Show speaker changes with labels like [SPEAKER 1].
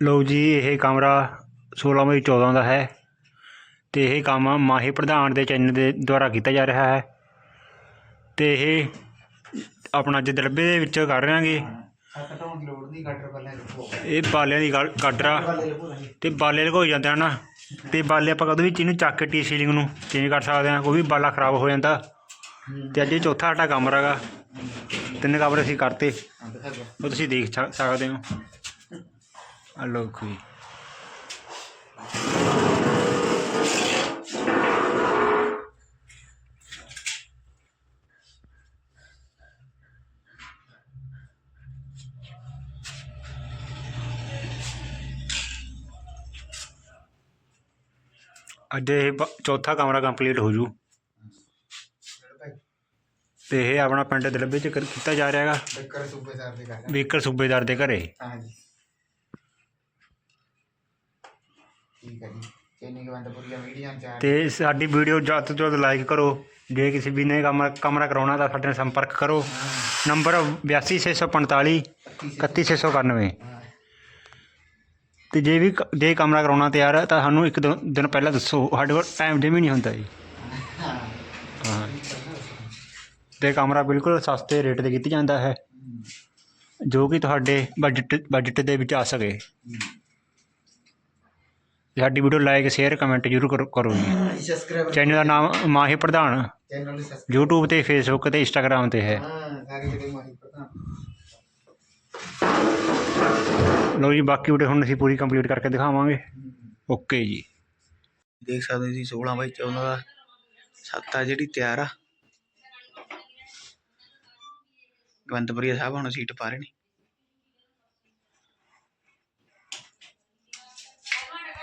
[SPEAKER 1] ਲਓ ਜੀ, ਇਹ ਕਮਰਾ 16 ਬਾਈ 14 ਦਾ ਹੈ ਤੇ ਇਹ ਕੰਮ ਮਾਹੀ ਪ੍ਰਧਾਨ ਦੇ ਚੈਨਲ ਦੇ ਦੁਆਰਾ ਕੀਤਾ ਜਾ ਰਿਹਾ ਹੈ ਤੇ ਇਹ ਆਪਣਾ ਜਦਰਬੇ ਦੇ ਵਿੱਚ ਕਰ ਰਹਾਂਗੇ। ਇਹ ਬਾਲਿਆਂ ਦੀ ਗੱਲ, ਗਾਡਰਾ
[SPEAKER 2] ਬੱਲੇ ਰੱਖੋ ਨਹੀਂ
[SPEAKER 1] ਤੇ ਬਾਲੇ ਲਗੋ ਜਾਂਦੇ ਹਨ ਤੇ ਬਾਲੇ ਆਪਾਂ ਕਦੋਂ ਵੀ ਇਹਨੂੰ ਚੱਕ ਕੇ ਟੀ ਸੀਲਿੰਗ ਨੂੰ ਚੇਂਜ ਕਰ ਸਕਦੇ ਹਾਂ ਕੋਈ ਵੀ ਬਾਲਾ ਖਰਾਬ ਹੋ ਜਾਂਦਾ। ਤੇ ਅੱਜ ਇਹ ਚੌਥਾ ਸਾਡਾ ਕਮਰਾ ਹੈਗਾ ਤਿੰਨ ਕਮਰੇ ਅਸੀਂ ਕਰਤੇ। ਉਹ ਤੁਸੀਂ ਦੇਖ ਸਕਦੇ ਹੋ। ਆ ਲੋ ਕੋਈ ਅੱਜ ਇਹ ਚੌਥਾ ਕਮਰਾ ਕੰਪਲੀਟ ਹੋ ਜੂ। ਤੇ ਇਹ ਆਪਣਾ ਪਿੰਡ ਦਲੱਬੇ ਚ ਕੀਤਾ ਜਾ ਰਿਹਾ ਹੈਗਾ
[SPEAKER 2] ਬੱਕਰ ਸੂਬੇਦਾਰ ਦੇ ਘਰ।
[SPEAKER 1] ਸੂਬੇਦਾਰ ਦੇ ਘਰੇ।
[SPEAKER 2] ਹਾਂ ਠੀਕ ਹੈ ਜੀ। ਚੈਨੀ
[SPEAKER 1] ਤੇ ਸਾਡੀ ਵੀਡੀਓ ਜਲਦ ਤੋਂ ਜਲਦ ਲਾਈਕ ਕਰੋ। ਜੇ ਕਿਸੇ ਵੀ ਨੇ ਕਮਰਾ ਕਮਰਾ ਕਰਾਉਣਾ ਤਾਂ ਸਾਡੇ ਨਾਲ ਸੰਪਰਕ ਕਰੋ। ਨੰਬਰ 82645 31691
[SPEAKER 2] ਹਾਂ।
[SPEAKER 1] ਤੇ ਜੇ ਵੀ ਕ- ਜੇ ਕਮਰਾ ਕਰਾਉਣਾ ਤਿਆਰ ਹੈ ਤਾਂ ਸਾਨੂੰ ਇੱਕ ਦੋ ਦਿਨ ਪਹਿਲਾਂ ਦੱਸੋ। ਸਾਡੇ ਕੋਲ ਟਾਈਮ ਜਿਵੇਂ ਨਹੀਂ ਹੁੰਦਾ ਜੀ।
[SPEAKER 2] ਹਾਂ।
[SPEAKER 1] ਹਾਂ। ਤੇ ਕਮਰਾ ਬਿਲਕੁਲ ਸਸਤੇ ਰੇਟ ਤੇ ਕੀਤਾ ਜਾਂਦਾ ਹੈ। ਜੋ ਕਿ ਤੁਹਾਡੇ ਬਜਟ ਬਜਟ ਦੇ ਵਿੱਚ ਆ ਸਕੇ। ਤੇ ਸਾਡੀ ਵੀਡੀਓ ਲਾਈਕ ਸ਼ੇਅਰ ਕਮੈਂਟ ਜ਼ਰੂਰ ਕਰੋ- ਕਰੋ ਜੀ ਚੈਨਲ ਦਾ ਨਾਮ ਮਾਹੀ ਪ੍ਰਧਾਨ। YouTube ਤੇ Facebook ਤੇ Instagram ਤੇ ਹੈ। ਲਓ ਜੀ ਬਾਕੀ ਵੀਡੀਓ ਹੁਣ ਅਸੀਂ ਪੂਰੀ ਕੰਪਲੀਟ ਕਰਕੇ ਦਿਖਾਵਾਂਗੇ। ਓਕੇ ਜੀ।
[SPEAKER 2] ਦੇਖ ਸਕਦੇ ਹੋ ਜੀ 16 ਬਾਈ 14 ਦਾ ਛੱਤ ਆ ਜਿਹੜੀ ਤਿਆਰ ਆ। ਗਵੰਤਪੁਰੀਆ ਸਾਹਿਬ ਹੁਣ ਸੀਟ ਪਾ ਰਹੇ ਨੇ।